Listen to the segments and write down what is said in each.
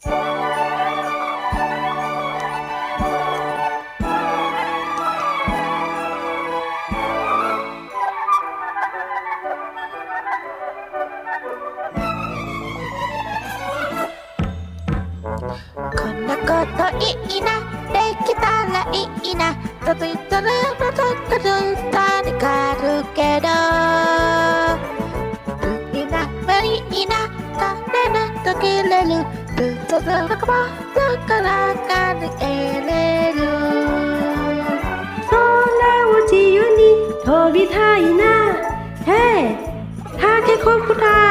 こんなこといいなできたらいいな。届いたら届く誰かあるけどいいな無理いいな誰なと切れるずっとずっともだからか逃げれる。空を自由に飛びたいな。へいタケコプターあん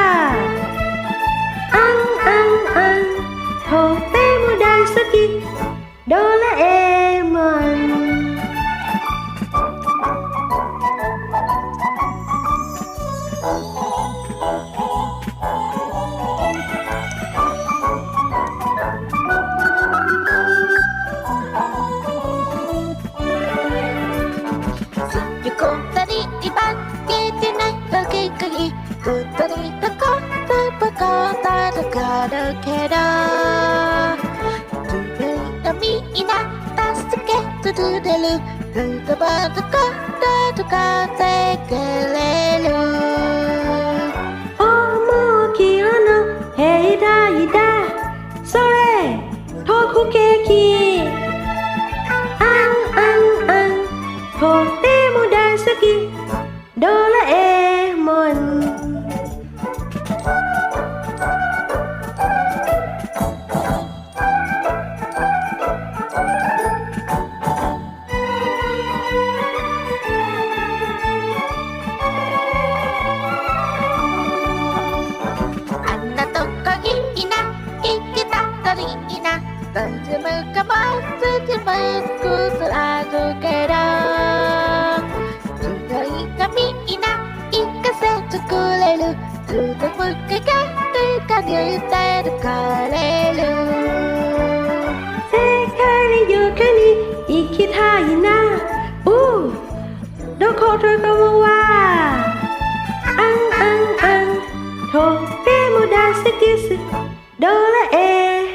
とこってばこだるかるけど自分のみんな助けてくれるずっとばとこだるかてくれる。思うきあの兵隊だ。それ特ケつもくずあるけど強いがみんな行かせてくれる。ずっと向けがるかにてるかれる。世界よくに行きたいな。おうどことかもはあんあんあんとっても大好きです。ドラえ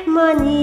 もんに